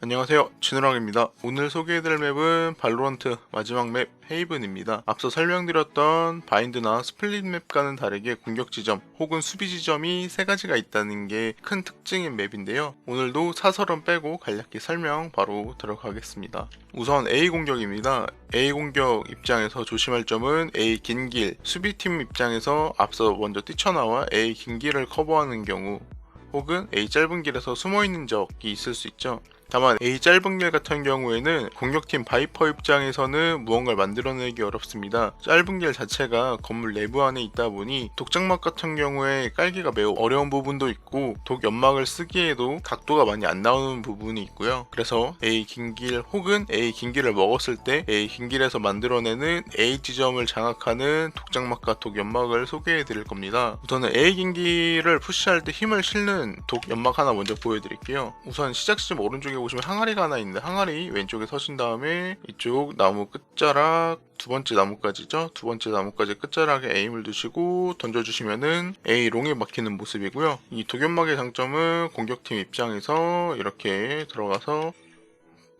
안녕하세요. 진우랑입니다. 오늘 소개해드릴 맵은 발로란트 마지막 맵 헤이븐입니다. 앞서 설명드렸던 바인드나 스플릿 맵과는 다르게 공격 지점 혹은 수비 지점이 세 가지가 있다는 게 큰 특징인 맵인데요. 오늘도 사설은 빼고 간략히 설명 바로 들어가겠습니다. 우선 A 공격입니다. A 공격 입장에서 조심할 점은 A 긴 길 수비팀 입장에서 앞서 먼저 뛰쳐나와 A 긴 길을 커버하는 경우 혹은 A 짧은 길에서 숨어 있는 적이 있을 수 있죠. 다만 A 짧은 길 같은 경우에는 공격팀 바이퍼 입장에서는 무언가를 만들어내기 어렵습니다. 짧은 길 자체가 건물 내부 안에 있다 보니 독장막 같은 경우에 깔기가 매우 어려운 부분도 있고 독 연막을 쓰기에도 각도가 많이 안 나오는 부분이 있고요. 그래서 A 긴 길 혹은 A 긴 길을 먹었을 때 A 긴 길에서 만들어내는 A 지점을 장악하는 독장막과 독 연막을 소개해 드릴 겁니다. 우선은 A 긴 길을 푸시할 때 힘을 실는 독 연막 하나 먼저 보여드릴게요. 우선 시작 지점 오른쪽에 보시면 항아리가 하나 있는데 항아리 왼쪽에 서신 다음에 이쪽 나무 끝자락 두 번째 나무까지죠. 두 번째 나무까지 끝자락에 에임을 두시고 던져주시면은 A 롱에 막히는 모습이고요. 이 독연막의 장점은 공격팀 입장에서 이렇게 들어가서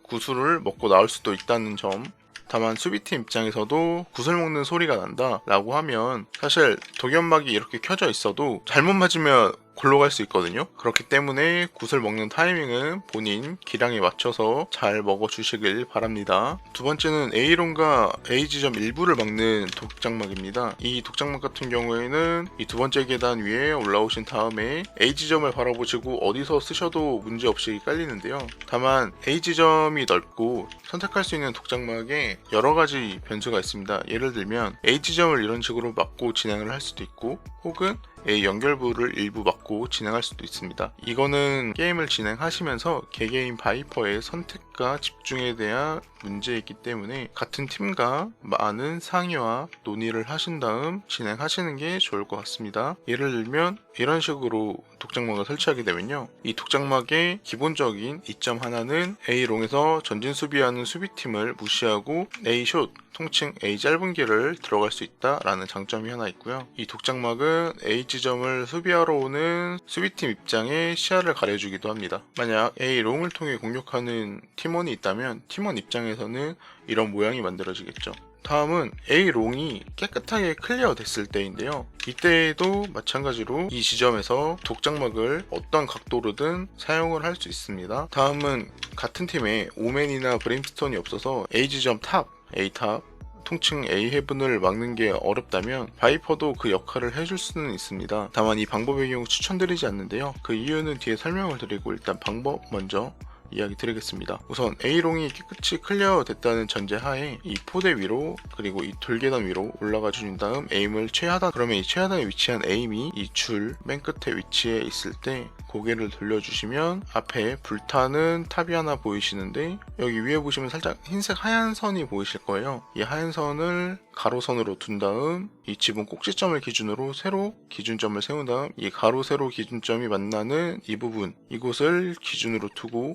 구슬을 먹고 나올 수도 있다는 점. 다만 수비팀 입장에서도 구슬 먹는 소리가 난다 라고 하면 사실 독연막이 이렇게 켜져 있어도 잘못 맞으면 골로 갈수 있거든요. 그렇기 때문에 구슬 먹는 타이밍은 본인 기량에 맞춰서 잘 먹어 주시길 바랍니다. 두 번째는 A론과 A 지점 일부를 막는 독장막입니다. 이 독장막 같은 경우에는 이 두 번째 계단 위에 올라오신 다음에 A 지점을 바라보시고 어디서 쓰셔도 문제없이 깔리는데요. 다만 A 지점이 넓고 선택할 수 있는 독장막에 여러 가지 변수가 있습니다. 예를 들면 A 지점을 이런 식으로 막고 진행을 할 수도 있고 혹은 연결부를 일부 막고 진행할 수도 있습니다. 이거는 게임을 진행하시면서 개개인 바이퍼의 선택 과 집중에 대한 문제이기 때문에 같은 팀과 많은 상의와 논의를 하신 다음 진행하시는 게 좋을 것 같습니다. 예를 들면 이런 식으로 독장막을 설치하게 되면요. 이 독장막의 기본적인 이점 하나는 A롱에서 전진 수비하는 수비팀을 무시하고 A숏 통칭 A 짧은 길을 들어갈 수 있다라는 장점이 하나 있고요. 이 독장막은 A 지점을 수비하러 오는 수비팀 입장에 시야를 가려주기도 합니다. 만약 A 롱을 통해 공격하는 팀원이 있다면 팀원 입장에서는 이런 모양이 만들어지겠죠. 다음은 A 롱이 깨끗하게 클리어 됐을 때인데요. 이때에도 마찬가지로 이 지점에서 독장막을 어떤 각도로든 사용을 할 수 있습니다. 다음은 같은 팀에 오맨이나 브레임스톤이 없어서 A 지점 탑, A 탑, 통칭 A 헤븐을 막는 게 어렵다면 바이퍼도 그 역할을 해줄 수는 있습니다. 다만 이 방법의 경우 추천드리지 않는데요. 그 이유는 뒤에 설명을 드리고 일단 방법 먼저 이야기 드리겠습니다. 우선 A롱이 깨끗이 클리어 됐다는 전제 하에 이 포대 위로 그리고 이 돌계단 위로 올라가 주신 다음 에임을 최하단 그러면 이 최하단에 위치한 에임이 이 줄 맨 끝에 위치해 있을 때 고개를 돌려주시면 앞에 불타는 탑이 하나 보이시는데 여기 위에 보시면 살짝 흰색 하얀 선이 보이실 거예요. 이 하얀 선을 가로선으로 둔 다음 이 지붕 꼭지점을 기준으로 세로 기준점을 세운 다음 이 가로 세로 기준점이 만나는 이 부분 이곳을 기준으로 두고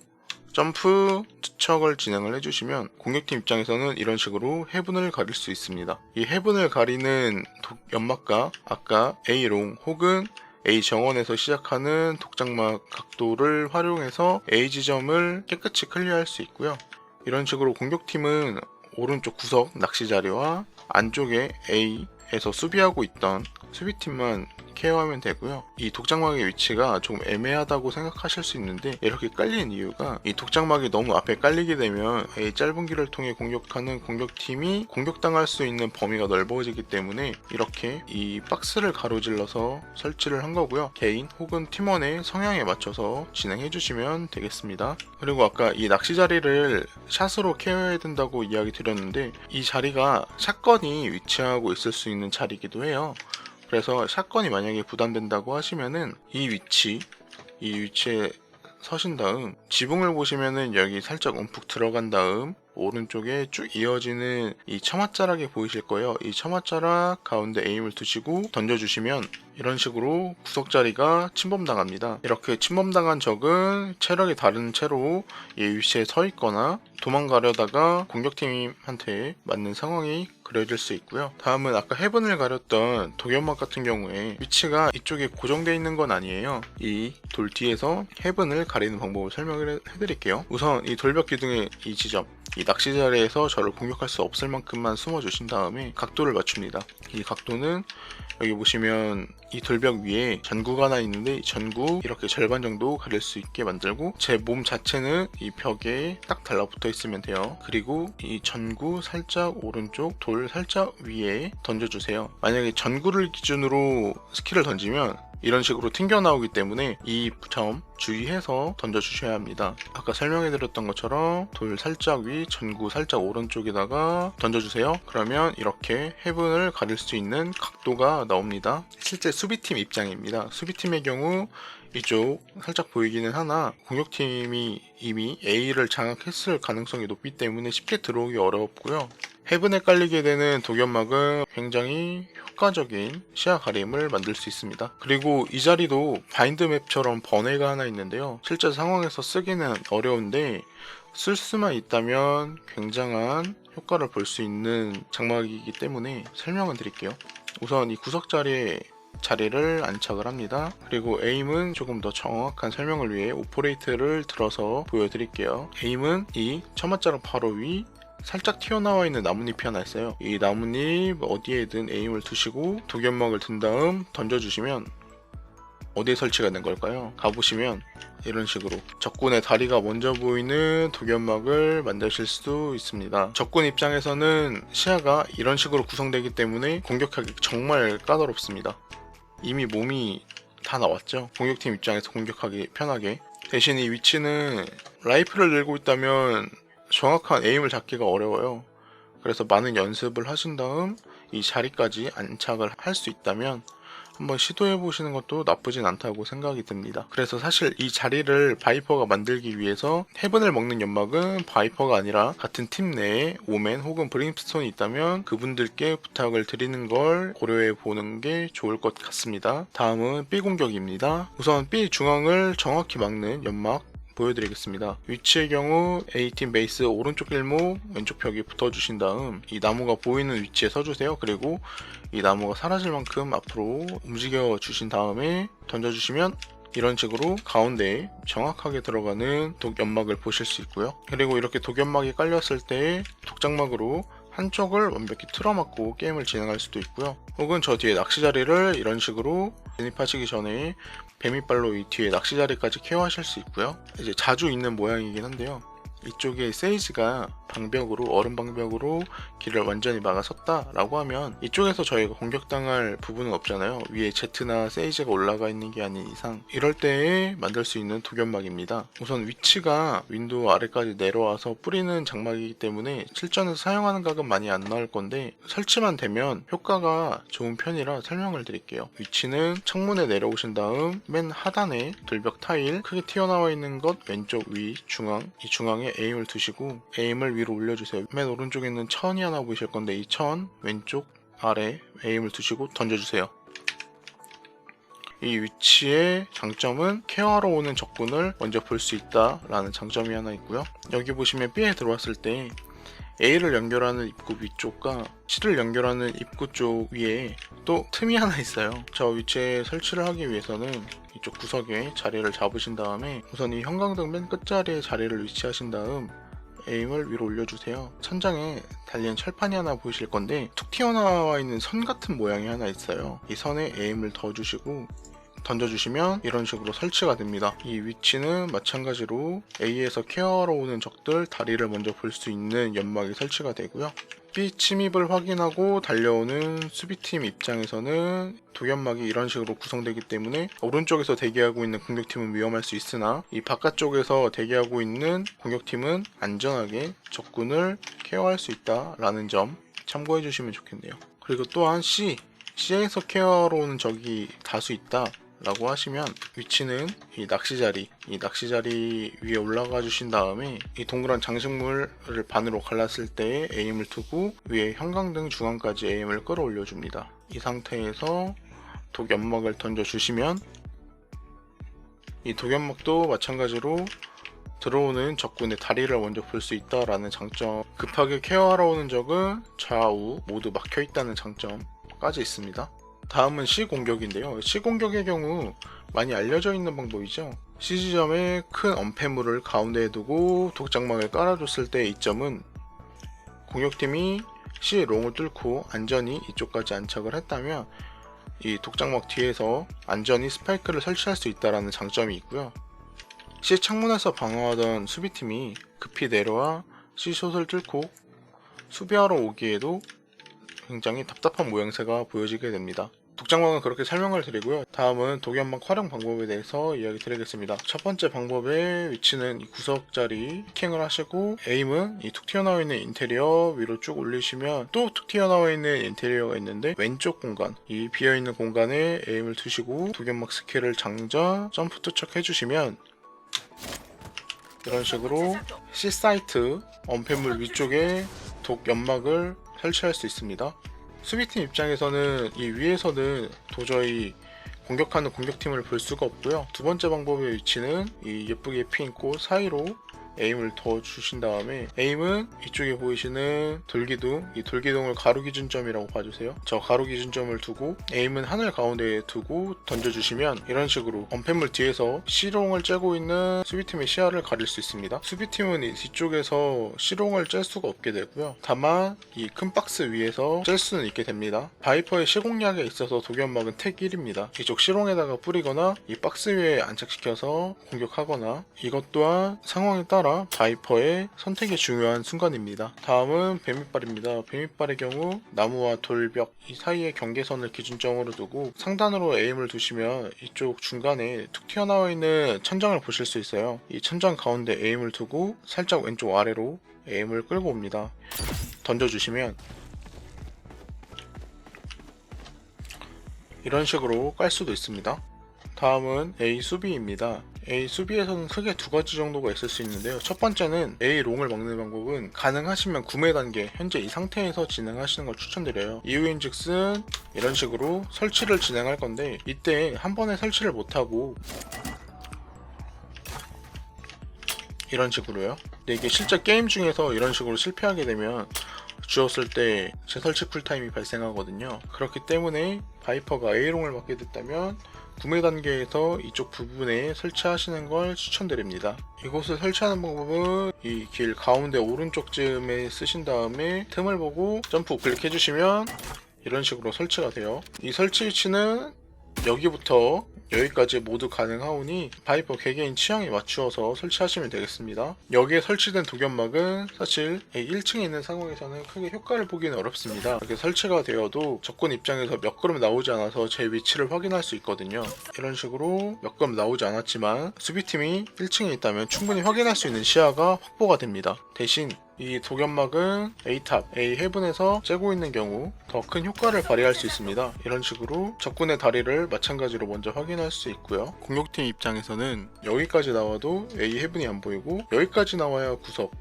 점프 투척을 진행을 해주시면 공격팀 입장에서는 이런 식으로 해분을 가릴 수 있습니다. 이 해분을 가리는 독- 연막과 아까 A롱 혹은 A 정원에서 시작하는 독장막 각도를 활용해서 A 지점을 깨끗이 클리어할 수 있고요. 이런 식으로 공격팀은 오른쪽 구석 낚시 자리와 안쪽에 A에서 수비하고 있던 수비팀만 케어하면 되고요. 이 독장막의 위치가 조금 애매하다고 생각하실 수 있는데 이렇게 깔리는 이유가 이 독장막이 너무 앞에 깔리게 되면 이 짧은 길을 통해 공격하는 공격팀이 공격당할 수 있는 범위가 넓어지기 때문에 이렇게 이 박스를 가로질러서 설치를 한 거고요. 개인 혹은 팀원의 성향에 맞춰서 진행해 주시면 되겠습니다. 그리고 아까 이 낚시 자리를 샷으로 케어해야 된다고 이야기 드렸는데 이 자리가 샷건이 위치하고 있을 수 있는 자리이기도 해요. 그래서 샷건이 만약에 부담된다고 하시면은 이 위치, 이 위치에 서신 다음 지붕을 보시면은 여기 살짝 움푹 들어간 다음 오른쪽에 쭉 이어지는 이 처마자락이 보이실 거예요. 이 처마자락 가운데 에임을 두시고 던져주시면 이런 식으로 구석 자리가 침범당합니다. 이렇게 침범당한 적은 체력이 다른 채로 이 위치에 서 있거나 도망가려다가 공격팀한테 맞는 상황이 그려질 수 있고요. 다음은 아까 해븐을 가렸던 독연막 같은 경우에 위치가 이쪽에 고정되어 있는 건 아니에요. 이 돌 뒤에서 해븐을 가리는 방법을 설명을 해- 해드릴게요. 우선 이 돌벽 기둥의 이 지점, 이 낚시 자리에서 저를 공격할 수 없을 만큼만 숨어 주신 다음에 각도를 맞춥니다. 이 각도는 여기 보시면 이 돌벽 위에 전구가 하나 있는데 이 전구 이렇게 절반 정도 가릴 수 있게 만들고 제 몸 자체는 이 벽에 딱 달라붙어 있으면 돼요. 그리고 이 전구 살짝 오른쪽 돌 살짝 위에 던져주세요. 만약에 전구를 기준으로 스킬을 던지면 이런 식으로 튕겨 나오기 때문에 이 점 주의해서 던져주셔야 합니다. 아까 설명해드렸던 것처럼 돌 살짝 위, 전구 살짝 오른쪽에다가 던져주세요. 그러면 이렇게 해븐을 가릴 수 있는 각도가 나옵니다. 실제 수비팀 입장입니다. 수비팀의 경우 이쪽 살짝 보이기는 하나 공격팀이 이미 A를 장악했을 가능성이 높기 때문에 쉽게 들어오기 어렵고요. 해븐에 깔리게 되는 독연막은 굉장히 효과적인 시야 가림을 만들 수 있습니다. 그리고 이 자리도 바인드 맵처럼 번외가 하나 있는데요. 실제 상황에서 쓰기는 어려운데 쓸 수만 있다면 굉장한 효과를 볼 수 있는 장막이기 때문에 설명을 드릴게요. 우선 이 구석 자리에 자리를 안착을 합니다. 그리고 에임은 조금 더 정확한 설명을 위해 오퍼레이트를 들어서 보여드릴게요. 에임은 이 처마자락 바로 위 살짝 튀어나와 있는 나뭇잎이 하나 있어요. 이 나뭇잎 어디에든 에임을 두시고 독연막을 든 다음 던져주시면 어디에 설치가 된 걸까요? 가보시면 이런 식으로 적군의 다리가 먼저 보이는 독연막을 만드실 수도 있습니다. 적군 입장에서는 시야가 이런 식으로 구성되기 때문에 공격하기 정말 까다롭습니다. 이미 몸이 다 나왔죠. 공격팀 입장에서 공격하기 편하게. 대신 이 위치는 라이프를 들고 있다면 정확한 에임을 잡기가 어려워요. 그래서 많은 연습을 하신 다음 이 자리까지 안착을 할 수 있다면 한번 시도해 보시는 것도 나쁘진 않다고 생각이 듭니다. 그래서 사실 이 자리를 바이퍼가 만들기 위해서 해븐을 먹는 연막은 바이퍼가 아니라 같은 팀 내에 오멘 혹은 브림스톤이 있다면 그분들께 부탁을 드리는 걸 고려해 보는 게 좋을 것 같습니다. 다음은 B 공격입니다. 우선 B 중앙을 정확히 막는 연막 보여드리겠습니다. 위치의 경우 A팀 베이스 오른쪽 길목 왼쪽 벽에 붙어주신 다음 이 나무가 보이는 위치에 서주세요. 그리고 이 나무가 사라질 만큼 앞으로 움직여 주신 다음에 던져주시면 이런 식으로 가운데에 정확하게 들어가는 독연막을 보실 수 있고요. 그리고 이렇게 독연막이 깔렸을 때 독장막으로 한쪽을 완벽히 틀어막고 게임을 진행할 수도 있고요. 혹은 저 뒤에 낚시 자리를 이런 식으로 진입하시기 전에 뱀이빨로 이 뒤에 낚시 자리까지 케어하실 수 있고요. 이제 자주 있는 모양이긴 한데요. 이쪽에 세이지가 방벽으로 얼음 방벽으로 길을 완전히 막아섰다라고 하면 이쪽에서 저희가 공격당할 부분은 없잖아요. 위에 제트나 세이지가 올라가 있는 게 아닌 이상 이럴 때에 만들 수 있는 독연막입니다. 우선 위치가 윈도우 아래까지 내려와서 뿌리는 장막이기 때문에 실전에서 사용하는 각은 많이 안 나올 건데 설치만 되면 효과가 좋은 편이라 설명을 드릴게요. 위치는 창문에 내려오신 다음 맨 하단에 돌벽 타일 크게 튀어나와 있는 것 왼쪽 위 중앙 이 중앙에 에임을 두시고 에임을 위로 올려주세요. 맨 오른쪽에 있는 천이 하나 보이실 건데 이 천 왼쪽 아래 에임을 두시고 던져주세요. 이 위치의 장점은 케어하러 오는 적군을 먼저 볼 수 있다라는 장점이 하나 있고요. 여기 보시면 B에 들어왔을 때 A를 연결하는 입구 위쪽과 C를 연결하는 입구 쪽 위에 또 틈이 하나 있어요. 저 위치에 설치를 하기 위해서는 이쪽 구석에 자리를 잡으신 다음에 우선 이 형광등 맨 끝자리에 자리를 위치하신 다음 에임을 위로 올려주세요. 천장에 달린 철판이 하나 보이실 건데 툭 튀어나와 있는 선 같은 모양이 하나 있어요. 이 선에 에임을 더 주시고 던져주시면 이런 식으로 설치가 됩니다. 이 위치는 마찬가지로 A에서 케어하러 오는 적들 다리를 먼저 볼 수 있는 연막이 설치가 되고요. B 침입을 확인하고 달려오는 수비팀 입장에서는 독연막이 이런 식으로 구성되기 때문에 오른쪽에서 대기하고 있는 공격팀은 위험할 수 있으나 이 바깥쪽에서 대기하고 있는 공격팀은 안전하게 적군을 케어할 수 있다라는 점 참고해 주시면 좋겠네요. 그리고 또한 C C에서 케어하러 오는 적이 다수 있다. 라고 하시면 위치는 이 낚시자리 이 낚시자리 위에 올라가 주신 다음에 이 동그란 장식물을 반으로 갈랐을 때 에임을 두고 위에 형광등 중앙까지 에임을 끌어올려 줍니다. 이 상태에서 독연막을 던져 주시면 이 독연막도 마찬가지로 들어오는 적군의 다리를 먼저 볼 수 있다라는 장점 급하게 케어하러 오는 적은 좌우 모두 막혀 있다는 장점까지 있습니다 다음은 C 공격인데요. C 공격의 경우 많이 알려져 있는 방법이죠. C 지점에 큰 엄폐물을 가운데에 두고 독장막을 깔아줬을 때의 이점은 공격팀이 C 롱을 뚫고 안전히 이쪽까지 안착을 했다면 이 독장막 뒤에서 안전히 스파이크를 설치할 수 있다는 장점이 있고요. C 창문에서 방어하던 수비팀이 급히 내려와 C 숏을 뚫고 수비하러 오기에도 굉장히 답답한 모양새가 보여지게 됩니다. 독장막은 그렇게 설명을 드리고요. 다음은 독연막 활용 방법에 대해서 이야기 드리겠습니다. 첫 번째 방법의 위치는 이 구석 자리 피킹을 하시고 에임은 이 툭 튀어나와 있는 인테리어 위로 쭉 올리시면 또 툭 튀어나와 있는 인테리어가 있는데 왼쪽 공간 이 비어있는 공간에 에임을 두시고 독연막 스킬을 장전 점프 투척 해주시면 이런 식으로 C 사이트 엄폐물 위쪽에 독 연막을 설치할 수 있습니다. 수비팀 입장에서는 이 위에서는 도저히 공격하는 공격팀을 볼 수가 없고요. 두 번째 방법의 위치는 이 예쁘게 핀 꽃 사이로 에임을 더 주신 다음에 에임은 이쪽에 보이시는 돌기둥 이 돌기둥을 가로 기준점이라고 봐주세요. 저 가로 기준점을 두고 에임은 하늘 가운데에 두고 던져주시면 이런 식으로 엄폐물 뒤에서 C롱을 째고 있는 수비팀의 시야를 가릴 수 있습니다. 수비팀은 이 뒤쪽에서 C롱을 짤 수가 없게 되고요. 다만 이 큰 박스 위에서 짤 수는 있게 됩니다. 바이퍼의 시공략에 있어서 독연막은 택 1입니다. 이쪽 C롱에다가 뿌리거나 이 박스 위에 안착시켜서 공격하거나 이것 또한 상황에 따라 바이퍼의 선택이 중요한 순간입니다. 다음은 뱀이빨입니다. 뱀이빨의 경우 나무와 돌벽 이 사이의 경계선을 기준점으로 두고 상단으로 에임을 두시면 이쪽 중간에 툭 튀어나와 있는 천장을 보실 수 있어요. 이 천장 가운데 에임을 두고 살짝 왼쪽 아래로 에임을 끌고 옵니다. 던져주시면 이런 식으로 깔 수도 있습니다. 다음은 A 수비입니다. A 수비에서는 크게 두 가지 정도가 있을 수 있는데요. 첫 번째는 A 롱을 먹는 방법은 가능하시면 구매 단계 현재 이 상태에서 진행하시는 걸 추천드려요. 이유인 즉슨 이런 식으로 설치를 진행할 건데 이때 한 번에 설치를 못하고 이런 식으로요. 근데 이게 실제 게임 중에서 이런 식으로 실패하게 되면 주었을 때 재설치 쿨타임이 발생하거든요. 그렇기 때문에 바이퍼가 A롱을 받게 됐다면 구매 단계에서 이쪽 부분에 설치하시는 걸 추천드립니다. 이곳을 설치하는 방법은 이 길 가운데 오른쪽쯤에 쓰신 다음에 틈을 보고 점프 우클릭 해주시면 이런 식으로 설치가 돼요. 이 설치 위치는 여기부터 여기까지 모두 가능하오니 바이퍼 개개인 취향에 맞추어서 설치하시면 되겠습니다. 여기에 설치된 독연막은 사실 1층에 있는 상황에서는 크게 효과를 보기는 어렵습니다. 이렇게 설치가 되어도 적군 입장에서 몇 걸음 나오지 않아서 제 위치를 확인할 수 있거든요. 이런 식으로 몇 걸음 나오지 않았지만 수비팀이 1층에 있다면 충분히 확인할 수 있는 시야가 확보가 됩니다. 대신 이 독연막은 A탑, A 헤븐에서 째고 있는 경우 더 큰 효과를 발휘할 수 있습니다. 이런 식으로 적군의 다리를 마찬가지로 먼저 확인할 수 있고요. 공격팀 입장에서는 여기까지 나와도 A 헤븐이 안 보이고 여기까지 나와야 구석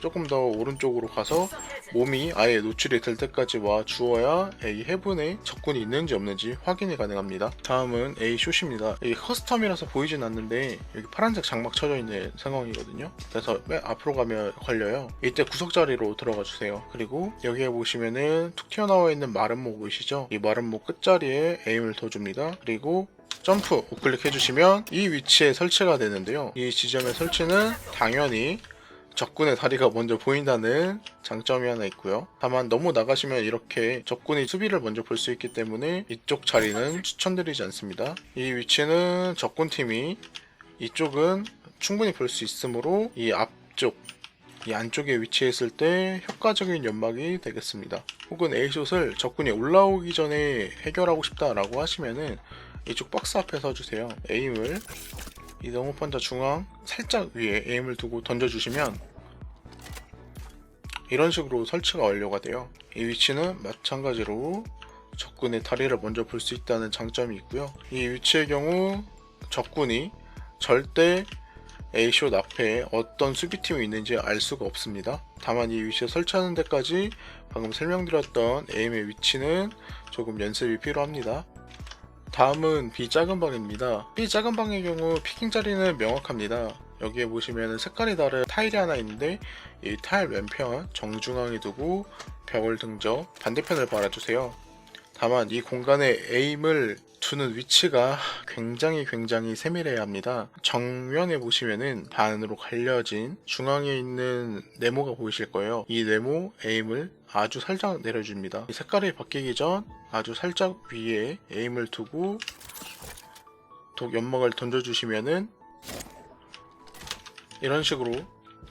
조금 더 오른쪽으로 가서 몸이 아예 노출이 될 때까지 와 주어야 A 헤븐에 적군이 있는지 없는지 확인이 가능합니다. 다음은 A 숏입니다. 이 커스텀이라서 보이진 않는데 여기 파란색 장막 쳐져 있는 상황이거든요. 그래서 맨 앞으로 가면 걸려요. 이때 구석 자리로 들어가 주세요. 그리고 여기에 보시면은 툭 튀어나와 있는 마른 목 보이시죠? 이 마른 목 끝자리에 에임을 더 줍니다. 그리고 점프 우클릭 해주시면 이 위치에 설치가 되는데요. 이 지점의 설치는 당연히 적군의 다리가 먼저 보인다는 장점이 하나 있고요. 다만 너무 나가시면 이렇게 적군이 수비를 먼저 볼 수 있기 때문에 이쪽 자리는 추천드리지 않습니다. 이 위치는 적군팀이 이쪽은 충분히 볼 수 있으므로 이 앞쪽 이 안쪽에 위치했을 때 효과적인 연막이 되겠습니다. 혹은 A숏을 적군이 올라오기 전에 해결하고 싶다라고 하시면은 이쪽 박스 앞에 서주세요. 에임을 이 너무펀자 중앙 살짝 위에 에임을 두고 던져주시면 이런 식으로 설치가 완료가 돼요. 이 위치는 마찬가지로 적군의 다리를 먼저 볼 수 있다는 장점이 있고요. 이 위치의 경우 적군이 절대 A숏 앞에 어떤 수비팀이 있는지 알 수가 없습니다. 다만 이 위치에 설치하는 데까지 방금 설명드렸던 에임의 위치는 조금 연습이 필요합니다. 다음은 B 작은 방입니다. B 작은 방의 경우 피킹 자리는 명확합니다. 여기에 보시면 색깔이 다른 타일이 하나 있는데 이 타일 왼편 정중앙에 두고 벽을 등져 반대편을 바라주세요. 다만 이 공간에 에임을 두는 위치가 굉장히 굉장히 세밀해야 합니다. 정면에 보시면은 반으로 갈려진 중앙에 있는 네모가 보이실 거예요. 이 네모 에임을 아주 살짝 내려줍니다. 이 색깔이 바뀌기 전 아주 살짝 위에 에임을 두고 독 연막을 던져주시면은 이런 식으로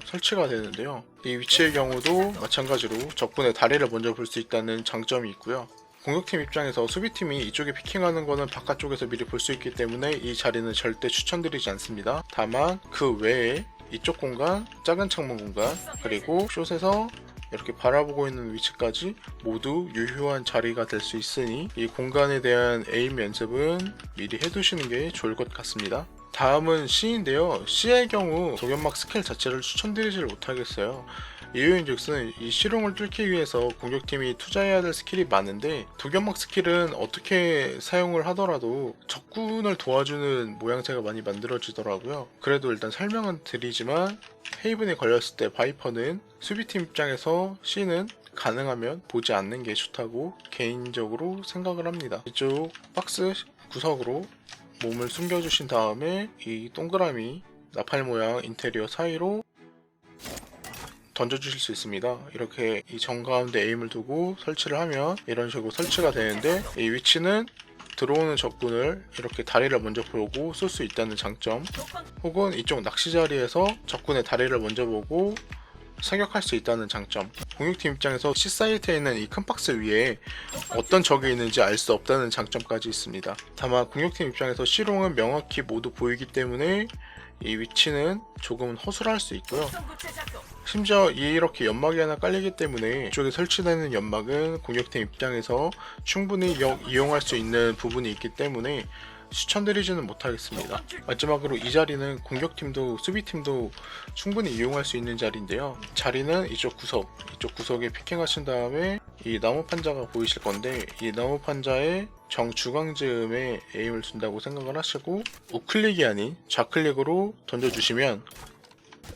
설치가 되는데요. 이 위치의 경우도 마찬가지로 적군의 다리를 먼저 볼 수 있다는 장점이 있고요. 공격팀 입장에서 수비팀이 이쪽에 피킹하는 거는 바깥쪽에서 미리 볼 수 있기 때문에 이 자리는 절대 추천드리지 않습니다. 다만 그 외에 이쪽 공간, 작은 창문 공간, 그리고 숏에서 이렇게 바라보고 있는 위치까지 모두 유효한 자리가 될 수 있으니 이 공간에 대한 에임 연습은 미리 해두시는 게 좋을 것 같습니다. 다음은 C인데요. C의 경우 독연막 스킬 자체를 추천드리질 못하겠어요. 이유인즉슨 이 실용을 뚫기 위해서 공격팀이 투자해야 될 스킬이 많은데 독연막 스킬은 어떻게 사용을 하더라도 적군을 도와주는 모양새가 많이 만들어지더라고요. 그래도 일단 설명은 드리지만 헤이븐에 걸렸을 때 바이퍼는 수비팀 입장에서 C는 가능하면 보지 않는 게 좋다고 개인적으로 생각을 합니다. 이쪽 박스 구석으로 몸을 숨겨주신 다음에 이 동그라미 나팔 모양 인테리어 사이로 던져주실 수 있습니다. 이렇게 이 정 가운데 에임을 두고 설치를 하면 이런 식으로 설치가 되는데 이 위치는 들어오는 적군을 이렇게 다리를 먼저 보고 쏠 수 있다는 장점. 혹은 이쪽 낚시 자리에서 적군의 다리를 먼저 보고 사격할 수 있다는 장점. 공격팀 입장에서 C 사이트에 있는 이 큰 박스 위에 어떤 적이 있는지 알 수 없다는 장점까지 있습니다. 다만 공격팀 입장에서 C롱은 명확히 모두 보이기 때문에 이 위치는 조금은 허술할 수 있고요 심지어 이렇게 연막이 하나 깔리기 때문에 이쪽에 설치되는 연막은 공격팀 입장에서 충분히 여- 이용할 수 있는 부분이 있기 때문에 추천드리지는 못하겠습니다. 마지막으로 이 자리는 공격팀도 수비팀도 충분히 이용할 수 있는 자리인데요. 자리는 이쪽 구석, 이쪽 구석에 피킹하신 다음에 이 나무 판자가 보이실 건데 이 나무 판자의 정주광즈음에 에임을 둔다고 생각을 하시고 우클릭이 아닌 좌클릭으로 던져주시면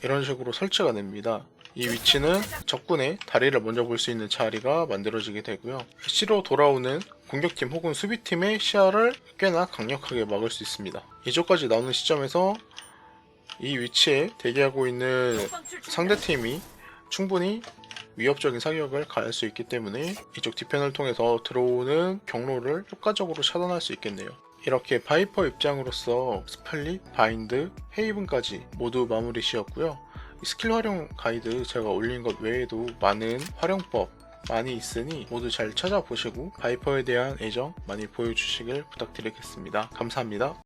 이런 식으로 설치가 됩니다. 이 위치는 적군의 다리를 먼저 볼 수 있는 자리가 만들어지게 되고요. C로 돌아오는 공격팀 혹은 수비팀의 시야를 꽤나 강력하게 막을 수 있습니다. 이쪽까지 나오는 시점에서 이 위치에 대기하고 있는 상대팀이 충분히 위협적인 사격을 가할 수 있기 때문에 이쪽 뒤편을 통해서 들어오는 경로를 효과적으로 차단할 수 있겠네요. 이렇게 바이퍼 입장으로서 스팔릿, 바인드, 헤이븐까지 모두 마무리 지었고요. 이 스킬 활용 가이드 제가 올린 것 외에도 많은 활용법 많이 있으니 모두 잘 찾아보시고 바이퍼에 대한 애정 많이 보여주시길 부탁드리겠습니다. 감사합니다.